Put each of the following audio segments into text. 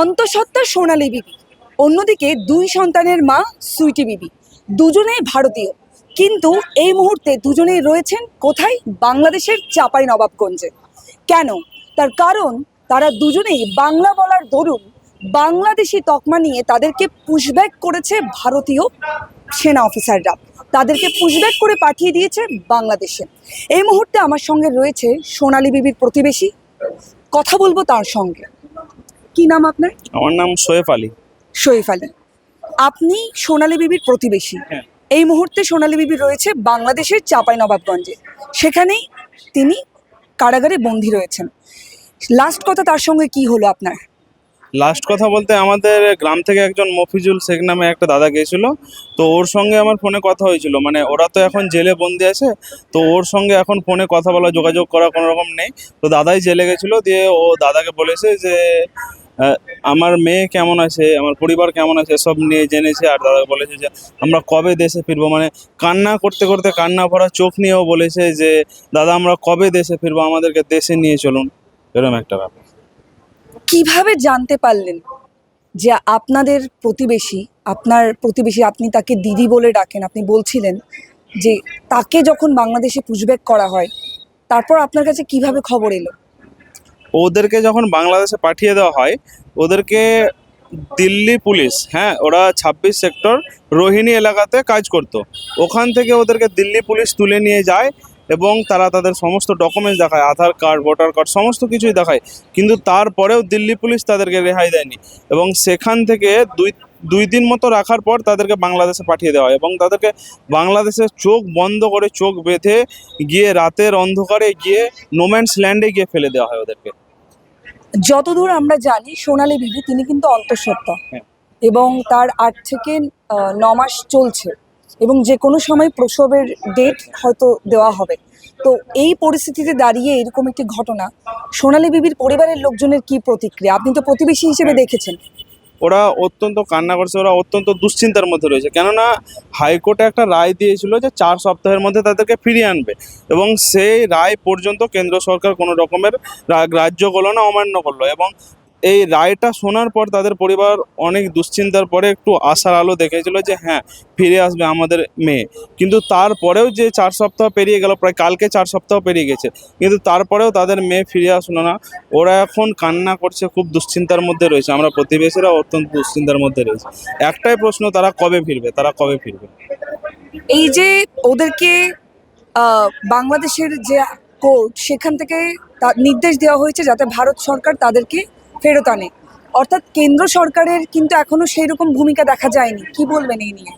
অন্তঃসত্ত্বা সোনালী বিবি। অন্যদিকে দুই সন্তানের মা সুইটি বিবি। দুজনেই ভারতীয়। কিন্তু এই মুহূর্তে দুজনেই রয়েছেন কোথায়? বাংলাদেশের চাপাই নবাবগঞ্জে কেন? তার কারণ, তারা দুজনেই বাংলা বলার দরুন বাংলাদেশি তকমা নিয়ে তাদেরকে পুশব্যাক করেছে ভারতীয় সেনা অফিসাররা তাদেরকে পুশব্যাক করে পাঠিয়ে দিয়েছে বাংলাদেশে। এই মুহূর্তে আমার সঙ্গে রয়েছে সোনালী বিবির প্রতিবেশী। কথা বলব তার সঙ্গে। কি নাম আপনার? আমার নাম সোয়েফ আলী। শরীফ আলী। আপনি সোনালী বিবির প্রতিবেশী। হ্যাঁ। এই মুহূর্তে সোনালী বিবি রয়েছে বাংলাদেশের চাপাই নবাবগঞ্জে সেখানেই তিনি কারাগারে বন্দী রয়েছেন। লাস্ট কথা তার সঙ্গে কি হলো আপনার? লাস্ট কথা বলতে আমাদের গ্রাম থেকে একজন মফিজুল শেখ নামে একটা দাদা গিয়েছিল। তো ওর সঙ্গে আমার ফোনে কথা হয়েছিল। মানে ওরা তো এখন জেলে বন্দি আছে। তো ওর সঙ্গে এখন ফোনে কথা বলা যোগাযোগ করা কোনো রকম নেই। তো দাদাই জেলে গেছিল। দিয়ে ও দাদাকে বলেছে যে আমার মেয়ে কেমন আছে, আমার পরিবার কেমন আছে, সব নিয়ে জেনেছে, আর দাদা বলেছে যে আমরা কবে দেশে ফিরবো? মানে কান্না করতে করতে কান্না ভরা চোখ নিয়েও বলেছে যে, দাদা, আমরা কবে দেশে ফিরবো? আমাদেরকে দেশে নিয়ে চলুন। এরকম একটা ব্যাপার। কীভাবে জানতে পারলেন যে আপনাদের প্রতিবেশী, আপনার প্রতিবেশী, আপনি তাকে দিদি বলে ডাকেন, আপনি বলছিলেন যে তাকে যখন বাংলাদেশে পুশব্যাক করা হয়, তারপর আপনার কাছে কীভাবে খবর এলো? ওদেরকে যখন বাংলাদেশে পাঠিয়ে দেওয়া হয়, ওদেরকে দিল্লি পুলিশ হ্যাঁ ওরা ছাব্বিশ সেক্টর রোহিণী এলাকাতে কাজ করতো। ওখান থেকে ওদেরকে দিল্লি পুলিশ তুলে নিয়ে যায় এবং তারা তাদের সমস্ত ডকুমেন্টস দেখায়, আধার কার্ড ভোটার কার্ড সমস্ত কিছুই দেখায়। কিন্তু তারপরেও দিল্লি পুলিশ তাদেরকে রেহাই দেয়নি এবং সেখান থেকে দুই দুই দিন মতো রাখার পর তাদেরকে বাংলাদেশে পাঠিয়ে দেওয়া হয় এবং তাদেরকে বাংলাদেশের চোখ বন্ধ করে চোখ বেঁধে গিয়ে রাতের অন্ধকারে গিয়ে নোম্যান্স ল্যান্ডে গিয়ে ফেলে দেওয়া হয় ওদেরকে। যতদূর আমরা জানি সোনালী বিবি তিনি কিন্তু অন্তঃসত্ত্বা। হ্যাঁ। এবং তার আট থেকে আহ, ন মাস চলছে। এবং যে কোনো সময় প্রসবের ডেট হয়তো দেওয়া হবে। তো এই পরিস্থিতিতে দাঁড়িয়ে এরকম একটি ঘটনা সোনালী বিবির পরিবারের লোকজনের কি প্রতিক্রিয়া? আপনি তো প্রতিবেশী হিসেবে দেখেছেন। ওরা অত্যন্ত কান্না করছে, ওরা অত্যন্ত দুশ্চিন্তার মধ্যে রয়েছে। কেননা হাইকোর্টে একটা রায় দিয়েছিল যে চার সপ্তাহের মধ্যে তাদেরকে ফিরিয়ে আনবে এবং সেই রায় পর্যন্ত কেন্দ্র সরকার কোনো রকমের রাজ্য করল না অমান্য করল এবং এই রায়টা শোনার পর তাদের পরিবার অনেক দুশ্চিন্তার পরে একটু আশার আলো দেখেছিল যে হ্যাঁ ফিরে আসবে আমাদের মেয়ে। কিন্তু তারপরেও যে চার সপ্তাহ পেরিয়ে গেল, প্রায় কালকে চার সপ্তাহ পেরিয়ে গেছে, কিন্তু তারপরেও তাদের মেয়ে ফিরে আসলো না। ওরা এখন কান্না করছে, খুব দুশ্চিন্তার মধ্যে রয়েছে। আমরা প্রতিবেশীরা অত্যন্ত দুশ্চিন্তার মধ্যে রয়েছে। একটাই প্রশ্ন, তারা কবে ফিরবে? তারা কবে ফিরবে? এই যে ওদেরকে বাংলাদেশের যে কোর্ট, সেখান থেকে নির্দেশ দেওয়া হয়েছে যাতে ভারত সরকার তাদেরকে ফেরত আনে। অর্থাৎ কেন্দ্র সরকারের কিন্তু এখনও সেই রকম ভূমিকা দেখা যায়নি। কি বলবেন এই নিয়ে?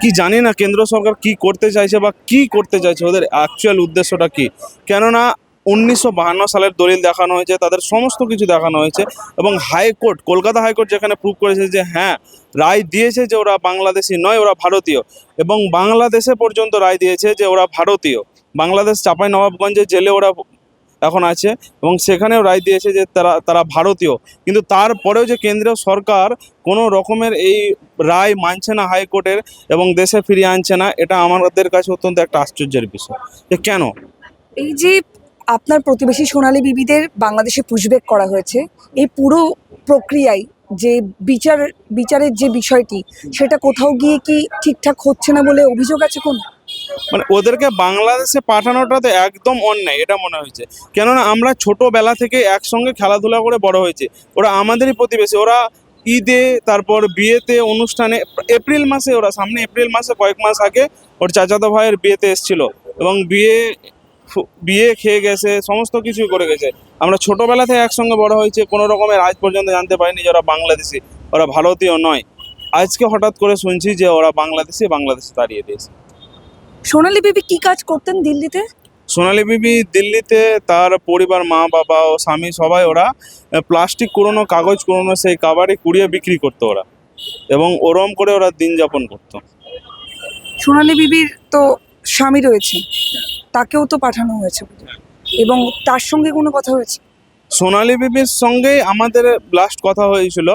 কি জানি না কেন্দ্র সরকার কি করতে চাইছে বা কি করতে চাইছে, ওদের অ্যাকচুয়াল উদ্দেশ্যটা কি? কেননা উনিশশো সালের দলিল দেখানো হয়েছে, তাদের সমস্ত কিছু দেখানো হয়েছে এবং high court, Kolkata high court যেখানে প্রুভ করেছে যে হ্যাঁ রায় দিয়েছে যে ওরা বাংলাদেশি নয়, ওরা ভারতীয়। এবং বাংলাদেশে পর্যন্ত রায় দিয়েছে যে ওরা ভারতীয়। বাংলাদেশ চাপাই নবাবগঞ্জে জেলে ওরা এখন আছে এবং সেখানেও রায় দিয়েছে যে তারা তারা ভারতীয়। কিন্তু তারপরেও যে কেন্দ্রীয় সরকার কোনো রকমের এই রায় মানছে না হাইকোর্টের এবং দেশে ফিরিয়ে আনছে না, এটা আমাদের কাছে অত্যন্ত একটা আশ্চর্যের বিষয়। যে কেন? এই যে আপনার প্রতিবেশী সোনালী বিবিদের বাংলাদেশে পুশব্যাক করা হয়েছে, এই পুরো প্রক্রিয়ায় যে বিচার, বিচারের যে বিষয়টি, সেটা কোথাও গিয়ে কি ঠিকঠাক হচ্ছে না বলে অভিযোগ আছে কোন? মানে ওদেরকে বাংলাদেশে পাঠানোটা তো একদম অন্যায়, এটা মনে হয়েছে। কেননা আমরা ছোটোবেলা থেকে একসঙ্গে খেলাধুলা করে বড় হয়েছে। ওরা আমাদেরই প্রতিবেশী, ওরা ঈদে, তারপর বিয়েতে, অনুষ্ঠানে, এপ্রিল মাসে ওরা, সামনে এপ্রিল মাসে কয়েক মাস আগে ওর চাচাতো ভাইয়ের বিয়েতে এসেছিল। এবং বিয়ে বিয়ে খেয়ে গেছে, সমস্ত কিছুই করে গেছে। আমরা ছোটোবেলা থেকে একসঙ্গে বড় হয়েছে, কোনো রকমের আজ পর্যন্ত জানতে পারিনি যে ওরা বাংলাদেশি, ওরা ভারতীয় নয়। আজকে হঠাৎ করে শুনছি যে ওরা বাংলাদেশি, বাংলাদেশে দাঁড়িয়ে দিয়েছে। সোনালী বিবি কি কাজ করতেন দিল্লিতে? সোনালী বিবি দিল্লিতে তার পরিবার মা বাবা ও স্বামী সবাই ওরা প্লাস্টিক কুড়োনো কাগজ কুড়োনো সেই কাবাডি কুড়িয়ে বিক্রি করতো ওরা এবং ওরম করে ওরা দিন যাপন করতো। সোনালী বিবির তো স্বামী রয়েছে তাকেও তো পাঠানো হয়েছে এবং তার সঙ্গে কোনো কথা হয়েছে? সোনালী বিবির সঙ্গেই আমাদের লাস্ট কথা হয়েছিল।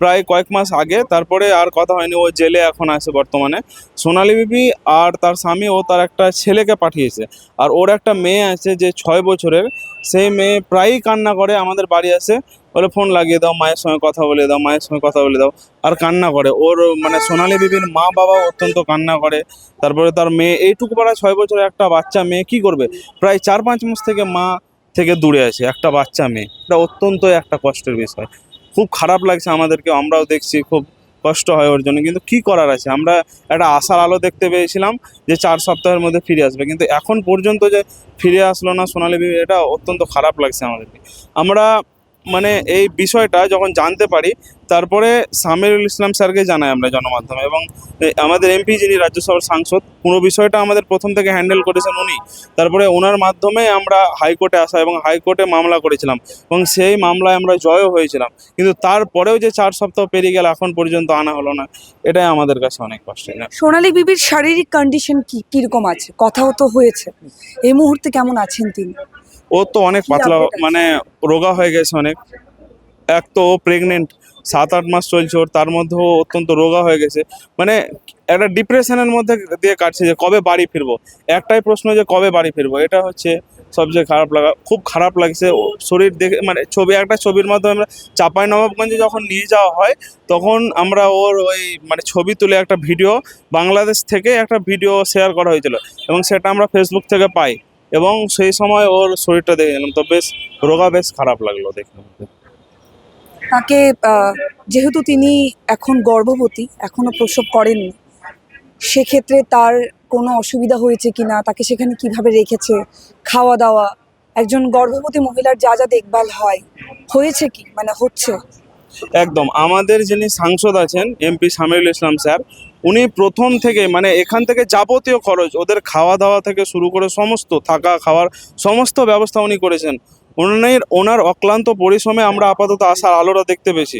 প্রায় কয়েক মাস আগে, তারপরে আর কথা হয়নি, ও জেলে এখন আছে বর্তমানে। সোনালী বিবি আর তার স্বামী, ও তার একটা ছেলেকে পাঠিয়েছে। আর ওর একটা মেয়ে আছে যে ছয় বছরের, সেই মেয়ে প্রায়ই কান্না করে, আমাদের বাড়ি আসে। বলে, ফোন লাগিয়ে দাও, মায়ের সঙ্গে কথা বলে দাও, মায়ের সঙ্গে কথা বলে দাও। আর কান্না করে। ওর মানে সোনালী বিবির মা বাবা অত্যন্ত কান্না করে। তারপরে তার মেয়ে, এইটুকু পাড়া ছয় বছরের একটা বাচ্চা মেয়ে কি করবে? প্রায় চার পাঁচ মাস থেকে মা থেকে দূরে আছে, একটা বাচ্চা মেয়ে। এটা অত্যন্ত একটা কষ্টের বিষয়। খুব খারাপ লাগছে আমাদেরকে, আমরাও দেখছি খুব কষ্ট হয় ওর জন্য। কিন্তু কি করার আছে? আমরা একটা আশার আলো দেখতে পেয়েছিলাম যে চার সপ্তাহের মধ্যে ফিরে আসবে। কিন্তু এখন পর্যন্ত যে ফিরে আসলো না সোনালী এটা অত্যন্ত খারাপ লাগছে আমাদেরকে। আমরা মানে এই বিষয়টা যখন জানতে পারি, তারপরে সামিরুল ইসলাম স্যারকে জানাই আমরা জনমাধ্যমে এবং আমাদের এমপি যিনি রাজ্যসভার সাংসদ, পুরো বিষয়টা আমাদের প্রথম থেকে হ্যান্ডেল করেছেন উনি। তারপরে ওনার মাধ্যমে আমরা হাইকোর্টে আসা এবং হাইকোর্টে মামলা করেছিলাম এবং সেই মামলায় আমরা জয়ও হয়েছিলাম। কিন্তু তারপরেও যে চার সপ্তাহ পেরিয়ে গেল, এখন পর্যন্ত আনা হলো না। এটাই আমাদের কাছে অনেক কষ্টের সোনালী বিবির শারীরিক কন্ডিশন কি, কীরকম আছে? কথাও তো হয়েছে। এই মুহূর্তে কেমন আছেন তিনি? ও তো অনেক পাতলা মানে রোগা হয়ে গেছে অনেক। এক তো ও প্রেগনেন্ট সাত আট মাস চলছে ওর তার মধ্যেও অত্যন্ত রোগা হয়ে গেছে। মানে একটা ডিপ্রেশনের মধ্যে দিয়ে কাটছে যে কবে বাড়ি ফিরবো? একটাই প্রশ্ন যে কবে বাড়ি ফিরবো? এটা হচ্ছে সবচেয়ে খারাপ লাগা খুব খারাপ লাগছে। ও শরীর দেখে মানে ছবি একটা ছবির মাধ্যমে আমরা চাপাই নবাবগঞ্জে যখন নিয়ে যাওয়া হয় তখন আমরা ওর ওই মানে ছবি তুলে একটা ভিডিও বাংলাদেশ থেকে একটা ভিডিও শেয়ার করা হয়েছিল। এবং সেটা আমরা ফেসবুক থেকে পাই। এবং সেই সময় ওর শরীরটা দেখে নিলাম তো বেশ রোগা বেশ খারাপ লাগল দেখে তাকে যেহেতু তিনি এখন গর্ভবতী এখনও প্রসব করেননি সেক্ষেত্রে তার কোনো অসুবিধা হয়েছে কিনা তাকে সেখানে কীভাবে রেখেছে খাওয়া দাওয়া একজন গর্ভবতী মহিলার যা যা দেখভাল হয় হয়েছে কি? মানে হচ্ছে? একদম। আমাদের যিনি সাংসদ আছেন এমপি সামিরুল ইসলাম স্যার উনি প্রথম থেকে মানে এখান থেকে যাবতীয় খরচ, ওদের খাওয়া দাওয়া থেকে শুরু করে সমস্ত, থাকা, খাওয়ার সমস্ত ব্যবস্থা উনি করেছেন। ওনার ওনার অক্লান্ত পরিশ্রমে আমরা আপাতত আসার আলোটা দেখতে পেয়েছি।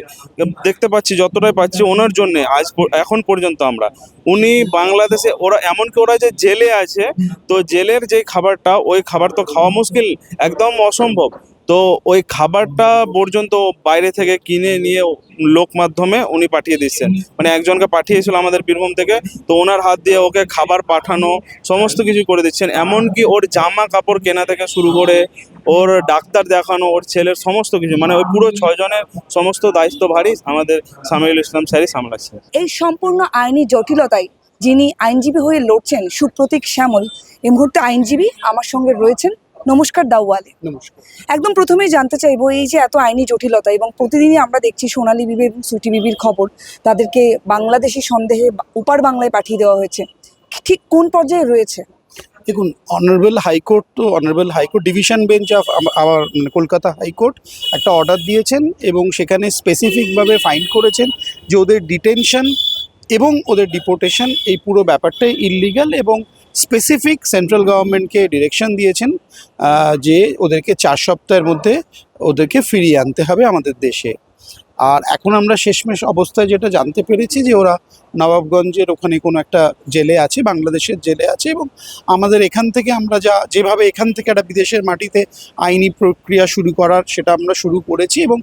দেখতে পাচ্ছি, যতটাই পাচ্ছি ওনার জন্য, আজ এখন পর্যন্ত আমরা। উনি বাংলাদেশে, ওরা, এমনকি ওরা যে জেলে আছে, তো জেলের যে খাবারটা, ওই খাবার তো খাওয়া মুশকিল, একদম অসম্ভব। তো ওই খাবারটা পর্যন্ত বাইরে থেকে কিনে নিয়ে লোক মাধ্যমে উনি পাঠিয়ে দিচ্ছেন। মানে একজনকে পাঠিয়েছিল আমাদের বীরভূম থেকে, তো ওনার হাত দিয়ে ওকে খাবার পাঠানো, সমস্ত কিছু করে দিচ্ছেন। এমনকি ওর জামা কাপড় কেনা থেকে শুরু করে ওর ডাক্তার দেখানো, ওর ছেলের সমস্ত কিছু মানে ওই পুরো ছয়জনের সমস্ত দায়িত্ব ভারী আমাদের সামিউল ইসলাম স্যারই সামলাচ্ছে। এই সম্পূর্ণ আইনি জটিলতায় যিনি আইনজীবী হয়ে লড়ছেন সুপ্রতীক শ্যামল, এই মুহূর্তে আইনজীবী আমার সঙ্গে রয়েছেন। নমস্কার নমস্কার। একদম প্রথমেই জানতে চাইব এই যে এত আইনি জটিলতা এবং প্রতিদিনই আমরা দেখছি সোনালী বিবি এবং সুইটি বিবির খবর তাদেরকে বাংলাদেশি সন্দেহে উপার বাংলায় পাঠিয়ে দেওয়া হয়েছে। ঠিক কোন পর্যায়ে রয়েছে? দেখুন অনারেবল হাইকোর্ট তো honourable high court division bench of আমার মানে কলকাতা হাইকোর্ট একটা অর্ডার দিয়েছেন এবং সেখানে স্পেসিফিকভাবে ফাইন্ড করেছেন যে ওদের ডিটেনশন এবং ওদের ডিপোর্টেশন এই পুরো ব্যাপারটাই ইললিগাল এবং স্পেসিফিক সেন্ট্রাল গভর্নমেন্টকে ডিরেকশন দিয়েছেন যে ওদেরকে চার সপ্তাহের মধ্যে ওদেরকে ফিরিয়ে আনতে হবে আমাদের দেশে। আর এখন আমরা শেষমেশ অবস্থায় যেটা জানতে পেরেছি যে ওরা নবাবগঞ্জের ওখানে কোনো একটা জেলে আছে, বাংলাদেশের জেলে আছে এবং আমাদের এখান থেকে আমরা যা, যেভাবে এখান থেকে একটা বিদেশের মাটিতে আইনি প্রক্রিয়া শুরু করার সেটা আমরা শুরু করেছি এবং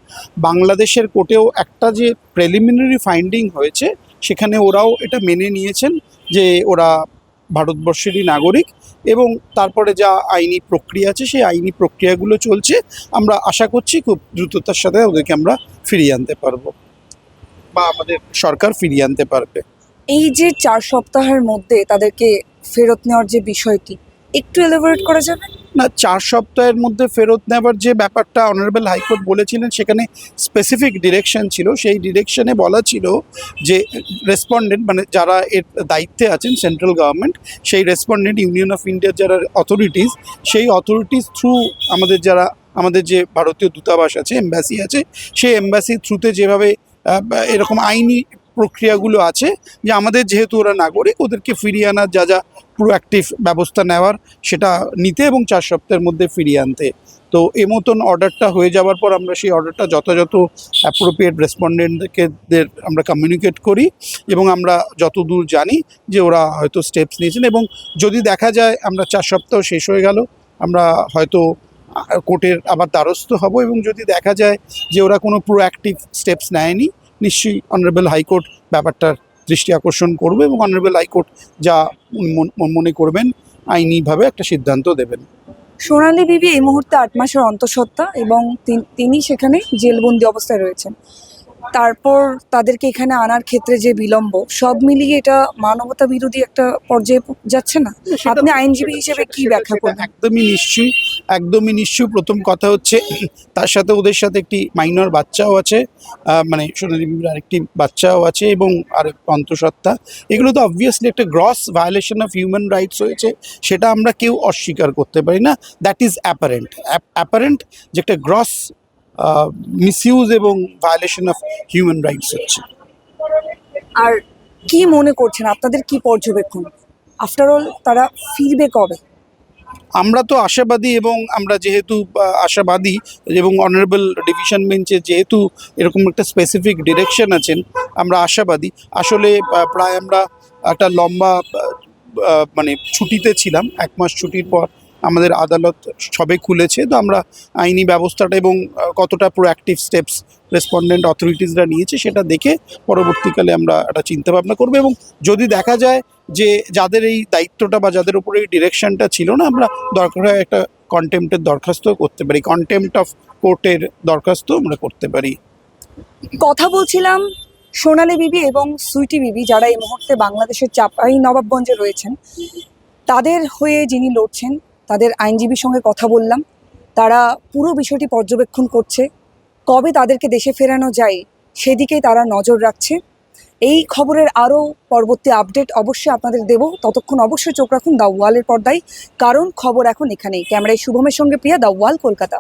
বাংলাদেশের কোর্টেও একটা যে প্রেলিমিনারি ফাইন্ডিং হয়েছে, সেখানে ওরাও এটা মেনে নিয়েছেন যে ওরা ভারতবর্ষেরই নাগরিক এবং তারপরে যা আইনি প্রক্রিয়া আছে, সেই আইনি প্রক্রিয়াগুলো চলছে। আমরা আশা করছি খুব দ্রুততার সাথে ওদেরকে আমরা ফিরিয়ে আনতে পারব বা আমাদের সরকার ফিরিয়ে আনতে পারবে। এই যে চার সপ্তাহের মধ্যে তাদেরকে ফেরত নেওয়ার যে বিষয়টি, একটু এলোভারেট করা যাবে না, চার সপ্তাহের মধ্যে ফেরত নেবার যে ব্যাপারটা অনারেবল হাইকোর্ট বলেছিলেন, সেখানে স্পেসিফিক ডিরেকশন ছিল। সেই ডিরেকশনে বলা ছিল যে রেসপন্ডেন্ট মানে যারা এর দায়িত্বে আছেন সেন্ট্রাল গভর্নমেন্ট সেই রেসপন্ডেন্ট ইউনিয়ন অফ ইন্ডিয়ার যারা অথরিটিস সেই অথরিটিস থ্রু আমাদের যারা, আমাদের যে ভারতীয় দূতাবাস আছে এম্বাসি আছে, সেই এম্বাসির থ্রুতে যেভাবে এরকম আইনি প্রক্রিয়াগুলো আছে যে আমাদের যেহেতু ওরা নাগরিক, ওদেরকে ফিরিয়ে আনার যা যা প্রোঅ্যাক্টিভ ব্যবস্থা নেওয়ার সেটা নিতে এবং চার সপ্তাহের মধ্যে ফিরিয়ে আনতে। তো এ মতন অর্ডারটা হয়ে যাওয়ার পর আমরা সেই অর্ডারটা যথাযথ অ্যাপ্রোপ্রিয়েট রেসপন্ডেন্টকে আমরা কমিউনিকেট করি এবং আমরা যতদূর জানি যে ওরা হয়তো স্টেপস নিয়েছেন এবং যদি দেখা যায় আমরা চার সপ্তাহ শেষ হয়ে গেল, আমরা হয়তো কোর্টের আবার দ্বারস্থ হব এবং যদি দেখা যায় যে ওরা কোনো প্রোঅ্যাক্টিভ স্টেপস নেয়নি নিশ্চয়ই অনারেবল হাইকোর্ট ব্যাপারটার দৃষ্টি আকর্ষণ করবে এবং অনারেবল হাইকোর্ট যা মন- করবেন, আইনিভাবে একটা সিদ্ধান্ত দেবেন। সোনালী বিবি এই মুহূর্তে আট মাসের অন্তঃসত্ত্বা এবং তিনি সেখানে জেলবন্দি অবস্থায় রয়েছেন। তারপর তাদেরকে এখানে আনার ক্ষেত্রে যে বিলম্ব সব মিলিয়ে এটা মানবতা বিরোধী একটা পর্যায়ে যাচ্ছে না? আপনি আইনজীবী হিসেবে কি ব্যাখ্যা সেটা করবেন? একদমই নিশ্চয়ই একদমই নিশ্চয়ই। প্রথম কথা হচ্ছে তার সাথে ওদের সাথে একটি মাইনর বাচ্চাও আছে মানে সোনালী বিবির আরেকটি বাচ্চাও আছে এবং আর অন্তঃসত্ত্বা। এগুলো তো অবভিয়াসলি একটা gross violation of human rights হয়েছে সেটা আমরা কেউ অস্বীকার করতে পারি না। দ্যাট ইজ অ্যাপারেন্ট অ্যাপারেন্ট যে একটা গ্রস মিসইউজ এবং ভায়োলেশন অফ হিউম্যান রাইটস হচ্ছে। আর কি মনে করছেন? আপনাদের কি পর্যবেক্ষণ? আফটার অল তারা ফিরবে কবে? আমরা তো আশাবাদী এবং আমরা যেহেতু আশাবাদী এবং অনারেবল ডিভিশন বেঞ্চে যেহেতু এরকম একটা স্পেসিফিক ডিরেকশন আছেন আমরা আশাবাদী। আসলে প্রায় আমরা একটা লম্বা মানে ছুটিতে ছিলাম এক মাস ছুটির পর। আমাদের আদালত সবে খুলেছে, তো আমরা আইনি ব্যবস্থাটা এবং কতটা প্রোঅ্যাক্টিভ স্টেপস রেসপন্ডেন্ট অথরিটিসরা নিয়েছে সেটা দেখে পরবর্তীকালে আমরা একটা চিন্তা ভাবনা করব এবং যদি দেখা যায় যে যাদের এই দায়িত্বটা বা যাদের উপরে এই ডিরেকশনটা ছিল না, আমরা দরকার হয় একটা কন্টেম্পটের দরখাস্ত করতে পারি কন্টেম্পট অফ কোর্টের দরখাস্ত আমরা করতে পারি। কথা বলছিলাম সোনালী বিবি এবং সুইটি বিবি, যারা এই মুহূর্তে বাংলাদেশের চাপাই নবাবগঞ্জে রয়েছেন, তাদের হয়ে যিনি লড়ছেন তাদের আইনজীবীর সঙ্গে কথা বললাম। তারা পুরো বিষয়টি পর্যবেক্ষণ করছে। কবে তাদেরকে দেশে ফেরানো যায়, সেদিকেই তারা নজর রাখছে। এই খবরের আরও পরবর্তী আপডেট অবশ্যই আপনাদের দেব। ততক্ষণ অবশ্যই চোখ রাখুন দ্য ওয়ালের পর্দায়, কারণ খবর এখন এখানেই। ক্যামেরায় শুভমের সঙ্গে প্রিয়া, দ্য ওয়াল, কলকাতা।